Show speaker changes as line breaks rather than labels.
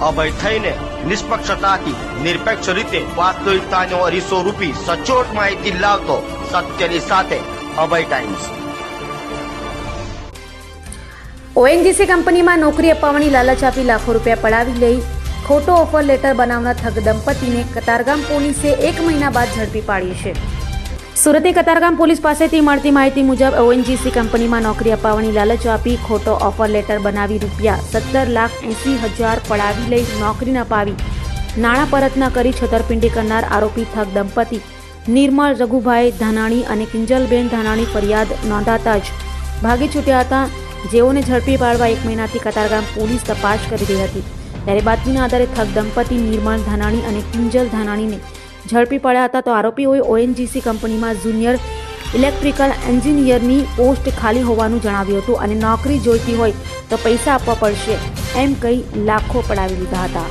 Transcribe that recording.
અભય થઈને નિષ્પક્ષતાથી, નિરપેક્ષ રીતે વાસ્તવિકતાનો અરીસો રૂપી સચોટ માહિતી લાવતો સત્યની સાથે અભય ટાઈમ્સ
ઓએનજીસી કંપનીમાં નોકરી અપાવવાની લાલચ આપી લાખો રૂપિયા પડાવી લઈ, ખોટો ઓફર લેટર બનાવનાર ઠગ દંપતીને કતારગામ પોલીસે એક મહિના બાદ ઝડપી પાડી છે. સુરતની કતારગામ પોલીસ પાસેથી મળતી માહિતી મુજબ ઓએનજીસી કંપનીમાં નોકરી અપાવવાની લાલચ આપી ખોટો ઓફર લેટર બનાવી રૂપિયા સત્તર લાખ એંસી હજાર પડાવી લઈ નોકરી ન અપાવી નાણાં પરત ન કરી છેતરપિંડી કરનાર આરોપી ઠગ દંપતી નિર્મળ રઘુભાઈ ધાનાણી અને કિંજલબેન ધાનાણી ફરિયાદ નોંધાતા જ ભાગી છૂટ્યા હતા. જેઓને ઝડપી પાડવા એક મહિનાથી કતારગામ પોલીસ તપાસ કરી રહી હતી. ત્યારે બાતમીના આધારે ઠગ દંપતી નિર્મળ ધાનાણી અને કિંજલ ધાનાણીને ઝડપી પડ્યા હતા તો આરોપીઓએ ઓએનજીસી કંપનીમાં જુનિયર ઇલેક્ટ્રિકલ એન્જિનિયરની પોસ્ટ ખાલી હોવાનું જણાવ્યું હતું અને નોકરી જોઈતી હોય તો પૈસા આપવા પડશે એમ કહી લાખો પડાવી લીધા હતા.